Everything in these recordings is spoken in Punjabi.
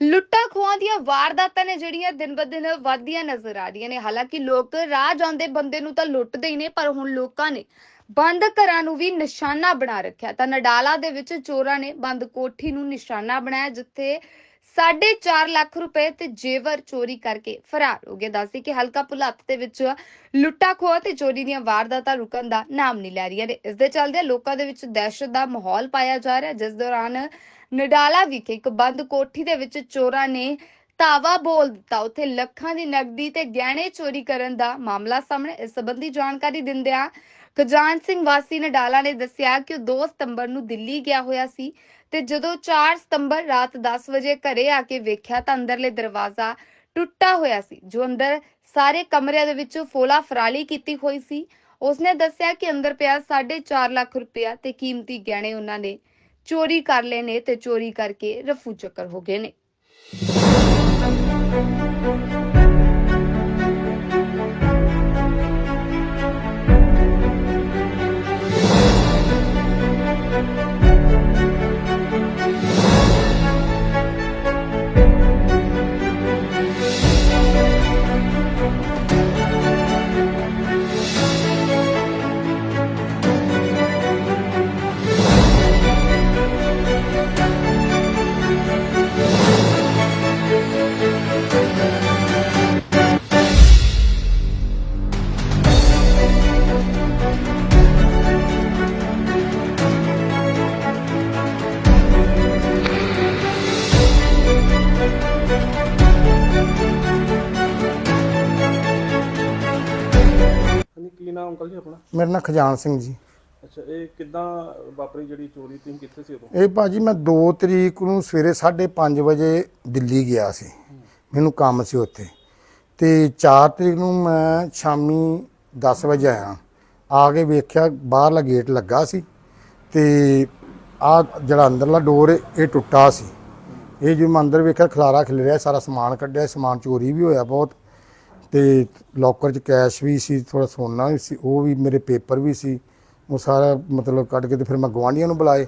ਲੁੱਟਾਂ ਖੋਹਾਂ ਦੀਆਂ ਵਾਰਦਾਤਾਂ ਨੇ ਜਿਹੜੀਆਂ ਦਿਨ ਬ ਦਿਨ ਵੱਧਦੀਆਂ ਨਜ਼ਰ ਆ ਰਹੀਆਂ ਨੇ। ਹਾਲਾਂਕਿ ਲੋਕ ਰਾਹ ਜਾਂਦੇ ਬੰਦੇ ਨੂੰ ਤਾਂ ਲੁੱਟਦੇ ਹੀ ਨੇ, ਪਰ ਹੁਣ ਲੋਕਾਂ ਨੇ ਬੰਦ ਘਰਾਂ ਨੂੰ ਵੀ ਨਿਸ਼ਾਨਾ ਬਣਾ ਰੱਖਿਆ। ਤਾਂ ਨਡਾਲਾ ਦੇ ਵਿੱਚ ਚੋਰਾਂ ਨੇ ਬੰਦ ਕੋਠੀ ਨੂੰ ਨਿਸ਼ਾਨਾ ਬਣਾਇਆ, ਜਿੱਥੇ 4.5 ਲੱਖ ਰੁਪਏ ਤੇ ਜੇਵਰ ਚੋਰੀ ਕਰਕੇ ਫਰਾਰ ਹੋ ਗਏ। ਦੱਸੀ ਕਿ ਹਲਕਾ ਭੁਲੱਤ ਦੇ ਵਿੱਚ ਲੁੱਟਾਂ ਖੋਹ ਤੇ ਚੋਰੀ ਦੀਆਂ ਵਾਰਦਾਤਾਂ ਰੁਕਣ ਦਾ ਨਾਮ ਨਹੀਂ ਲੈ ਰਹੀਆਂ ਨੇ। ਇਸ ਦੇ ਚੱਲਦੇ ਲੋਕਾਂ ਦੇ ਵਿੱਚ ਦਹਿਸ਼ਤ ਦਾ ਮਾਹੌਲ ਪਾਇਆ ਜਾ ਰਿਹਾ। ਜਿਸ ਦੌਰਾਨ ਨਡਾਲਾ ਵਿਖੇ ਇੱਕ ਬੰਦ ਕੋਠੀ ਦੇ ਵਿੱਚ ਚੋਰਾਂ ਨੇ ਧਾਵਾ ਬੋਲ ਦਿੱਤਾ। ਉੱਥੇ ਲੱਖਾਂ ਦੀ ਨਕਦੀ ਤੇ ਗਹਿਣੇ ਚੋਰੀ ਕਰਨ ਦਾ ਮਾਮਲਾ ਸਾਹਮਣੇ। ਇਸ ਸੰਬੰਧੀ ਜਾਣਕਾਰੀ ਦਿੰਦਿਆਂ ਖਜਾਨ ਸਿੰਘ ਵਾਸੀ ਨਡਾਲਾ ਨੇ ਦੱਸਿਆ ਕਿ ਉਹ 2 ਸਤੰਬਰ ਨੂੰ ਦਿੱਲੀ ਗਿਆ ਹੋਇਆ ਸੀ ਤੇ ਜਦੋਂ 4 ਸਤੰਬਰ ਰਾਤ 10 ਵਜੇ ਘਰੇ ਆ ਕੇ ਵੇਖਿਆ ਤਾਂ ਅੰਦਰਲੇ ਦਰਵਾਜ਼ਾ ਟੁੱਟਾ ਹੋਇਆ ਸੀ, ਜੋ ਅੰਦਰ ਸਾਰੇ ਕਮਰਿਆਂ ਦੇ ਵਿੱਚ ਫੋਲਾ ਫਰਾਲੀ ਕੀਤੀ ਹੋਈ ਸੀ। ਉਸਨੇ ਦੱਸਿਆ ਕਿ ਅੰਦਰ ਪਿਆ 4.5 ਲੱਖ ਰੁਪਇਆ ਤੇ ਕੀਮਤੀ ਗਹਿਣੇ ਉਹਨਾਂ ਨੇ ਚੋਰੀ ਕਰ ਲਏ ਨੇ ਤੇ ਚੋਰੀ ਕਰਕੇ ਰਫੂ ਚੱਕਰ ਹੋ ਗਏ ਨੇ। ਨਾਮ ਅੰਕਲ ਜੀ ਆਪਣਾ? ਮੇਰਾ ਨਾਂ ਖਜਾਨ ਸਿੰਘ ਜੀ। ਅੱਛਾ ਇਹ ਕਿੱਦਾਂ ਵਾਪਰੀ ਜਿਹੜੀ ਚੋਰੀ ਤੁਸੀਂ ਕਿੱਥੇ ਸੀ ਉਦੋਂ? ਇਹ ਭਾਜੀ ਮੈਂ 2 ਤਰੀਕ ਨੂੰ ਸਵੇਰੇ 5:30 ਵਜੇ ਦਿੱਲੀ ਗਿਆ ਸੀ। ਮੈਨੂੰ ਕੰਮ ਸੀ ਉੱਥੇ। ਤੇ 4 ਤਰੀਕ ਨੂੰ ਮੈਂ ਸ਼ਾਮੀ 10 ਵਜੇ ਆਇਆ। ਆ ਕੇ ਵੇਖਿਆ ਬਾਹਰਲਾ ਗੇਟ ਲੱਗਾ ਸੀ ਤੇ ਆ ਜਿਹੜਾ ਅੰਦਰਲਾ ਡੋਰ ਇਹ ਟੁੱਟਾ ਸੀ। ਇਹ ਜਿਵੇਂ ਅੰਦਰ ਵੇਖਿਆ ਖਲਾਰਾ ਖਿਲ ਰਿਹਾ ਸਾਰਾ ਸਮਾਨ ਕੱਢਿਆ ਸਮਾਨ ਚੋਰੀ ਵੀ ਹੋਇਆ ਬਹੁਤ। ਤੇ ਲੋਕਰ 'ਚ ਕੈਸ਼ ਵੀ ਸੀ ਥੋੜਾ ਸੋਨਾ ਵੀ ਸੀ ਉਹ ਵੀ ਮੇਰੇ ਪੇਪਰ ਵੀ ਸੀ। ਉਹ ਸਾਰਾ ਮਤਲਬ ਕੱਢ ਕੇ ਤੇ ਫਿਰ ਮੈਂ ਗਵਾਂਢੀਆਂ ਨੂੰ ਬੁਲਾਏ।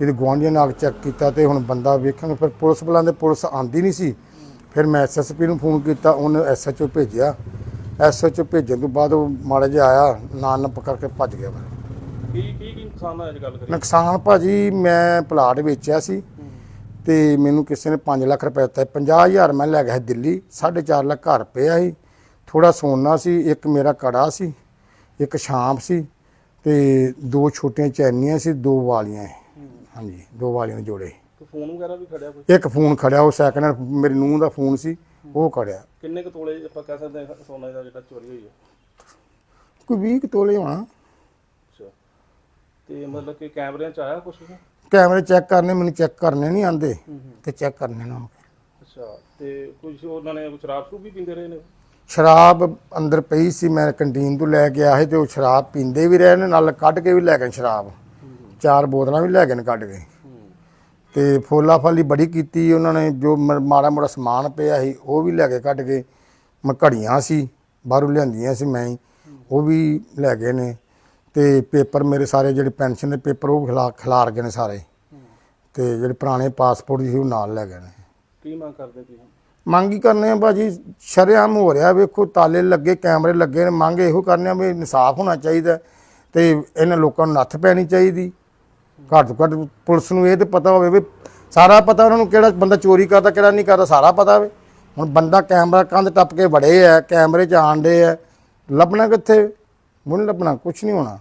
ਜਦੋਂ ਗਵਾਂਢੀਆਂ ਨੇ ਆ ਕੇ ਚੈੱਕ ਕੀਤਾ ਤੇ ਹੁਣ ਬੰਦਾ ਵੇਖਾਂਗੇ ਫਿਰ ਪੁਲਿਸ ਬੁਲਾਉਂਦੇ ਪੁਲਿਸ ਆਂਦੀ ਨਹੀਂ ਸੀ। ਫਿਰ ਮੈਂ ਐਸਐਸਪੀ ਨੂੰ ਫੋਨ ਕੀਤਾ ਉਹਨੇ ਐਸਐਚਓ ਭੇਜਿਆ। ਐਸਐਚਓ ਭੇਜਣ ਤੋਂ ਬਾਅਦ ਉਹ ਮਾੜਾ ਜਿਹਾ ਆਇਆ ਨਾਂ ਨੱਪ ਕਰਕੇ ਭੱਜ ਗਿਆ ਫਿਰ। ਕੀ ਕੀ ਕੀ ਨੁਕਸਾਨ ਹੋਇਆ ਜੇ ਗੱਲ ਕਰੀਏ? ਨੁਕਸਾਨ ਭਾਜੀ ਮੈਂ ਪਲਾਟ ਵੇਚਿਆ ਸੀ ਤੇ ਮੈਨੂੰ ਕਿਸੇ ਨੇ 5 ਲੱਖ ਰੁਪਏ ਦਿੱਤਾ 50000 ਮੈਂ ਲੈ ਗਿਆ ਸੀ ਦਿੱਲੀ 4.5 ਲੱਖ ਘਰ ਪਿਆ ਸੀ। ਥੋੜਾ ਸੋਨਾ ਸੀ ਇੱਕ ਮੇਰਾ ਕੜਾ ਸੀ ਇੱਕ ਸ਼ਾਂਪ ਸੀ ਤੇ ਦੋ ਛੋਟੀਆਂ ਚੈਨੀਆਂ ਸੀ ਦੋ ਵਾਲੀਆਂ। ਹਾਂਜੀ ਦੋ ਵਾਲੀਆਂ ਦੇ ਜੋੜੇ ਫੋਨ ਵਗੈਰਾ ਵੀ ਖੜਿਆ ਕੋਈ? ਇੱਕ ਫੋਨ ਖੜਿਆ ਉਹ ਸੈਕਿੰਡ ਹੈਂਡ ਮੇਰੀ ਨੂੰਹ ਦਾ ਫੋਨ ਸੀ ਉਹ ਖੜਿਆ। ਕਿੰਨੇ ਕੁ ਤੋਲੇ ਆਪਾਂ ਕਹਿ ਸਕਦੇ ਹਾਂ ਸੋਨਾ ਦਾ ਜਿਹੜਾ ਚੋਰੀ ਹੋਈ ਹੈ? ਕੋਈ 20 ਕੁ ਤੋਲੇ ਹੋਣਾ। ਅੱਛਾ। ਤੇ ਮਤਲਬ ਕਿ ਕੈਮਰਿਆਂ ਚ ਆਇਆ ਕੁਝ ਕੈਮਰੇ ਚੈੱਕ ਕਰਨੇ ਮੈਨੂੰ ਚੈੱਕ ਕਰਨੇ ਨਹੀਂ ਆਂਦੇ ਤੇ ਚੈੱਕ ਕਰਨੇ ਨਾ ਅੱਛਾ ਤੇ ਕੁਝ ਉਹਨਾਂ ਨੇ ਸ਼ਰਾਬ ਸ਼ੂਬ ਵੀ ਪੀਂਦੇ ਰਹੇ ਨੇ? ਸ਼ਰਾਬ ਅੰਦਰ ਪਈ ਸੀ, ਮੈਂ ਕੰਟੀਨ ਤੋਂ ਲੈ ਕੇ ਆਇਆ ਸੀ ਤੇ ਉਹ ਸ਼ਰਾਬ ਪੀਂਦੇ ਵੀ ਰਹੇ ਨੇ, ਨਾਲ ਕੱਢ ਕੇ ਵੀ ਲੈ ਗਏ ਸ਼ਰਾਬ। ਚਾਰ ਬੋਤਲਾਂ ਵੀ ਲੈ ਗਏ ਨੇ ਕੱਢ ਕੇ। ਤੇ ਫੋਲਾ ਫਾਲੀ ਬੜੀ ਕੀਤੀ ਉਹਨਾਂ ਨੇ, ਜੋ ਮਾੜਾ ਮੋੜਾ ਸਮਾਨ ਪਿਆ ਸੀ, ਉਹ ਵੀ ਲੈ ਕੇ ਕੱਢ ਕੇ। ਮੈਂ ਘੜੀਆਂ ਸੀ, ਬਾਹਰੋਂ ਲਿਆਂਦੀਆਂ ਸੀ ਮੈਂ ਹੀ, ਉਹ ਵੀ ਲੈ ਗਏ ਨੇ। ਤੇ ਪੇਪਰ ਮੇਰੇ ਸਾਰੇ ਜਿਹੜੇ ਪੈਨਸ਼ਨ ਦੇ ਪੇਪਰ, ਉਹ ਖਿਲਾ ਖਿਲਾਰ ਗਏ ਨੇ ਸਾਰੇ। ਤੇ ਜਿਹੜੇ ਪੁਰਾਣੇ ਪਾਸਪੋਰਟ ਸੀ, ਉਹ ਨਾਲ ਲੈ ਗਏ ਨੇ। ਕੀ ਮੰਗ ਕਰਦੇ ਤੁਸੀਂ? ਮੰਗ ਹੀ ਕਰਨੇ ਆ ਭਾਜੀ, ਸ਼ਰੇਆਮ ਹੋ ਰਿਹਾ ਵੇਖੋ, ਤਾਲੇ ਲੱਗੇ, ਕੈਮਰੇ ਲੱਗੇ ਨੇ, ਮੰਗ ਇਹੋ ਕਰਨੇ ਆ ਵੀ ਇਨਸਾਫ ਹੋਣਾ ਚਾਹੀਦਾ ਤੇ ਇਹਨਾਂ ਲੋਕਾਂ ਨੂੰ ਨੱਥ ਪੈਣੀ ਚਾਹੀਦੀ। ਘੱਟ ਤੋਂ ਘੱਟ ਪੁਲਿਸ ਨੂੰ ਇਹ ਤੇ ਪਤਾ ਹੋਵੇ ਵੀ ਸਾਰਾ ਪਤਾ ਉਹਨਾਂ ਨੂੰ ਕਿਹੜਾ ਬੰਦਾ ਚੋਰੀ ਕਰਦਾ, ਕਿਹੜਾ ਨਹੀਂ ਕਰਦਾ, ਸਾਰਾ ਪਤਾ ਹੋਵੇ। ਹੁਣ ਬੰਦਾ ਕੈਮਰਾ ਕੰਧ ਟੱਪ ਕੇ ਵੜੇ ਆ, ਕੈਮਰੇ 'ਚ ਆਂਡੇ ਆ, ਲੱਭਣਾ ਕਿੱਥੇ? ਮੁੰਨ ਲੱਭਣਾ ਕੁਝ ਨਹੀਂ ਹੋਣਾ।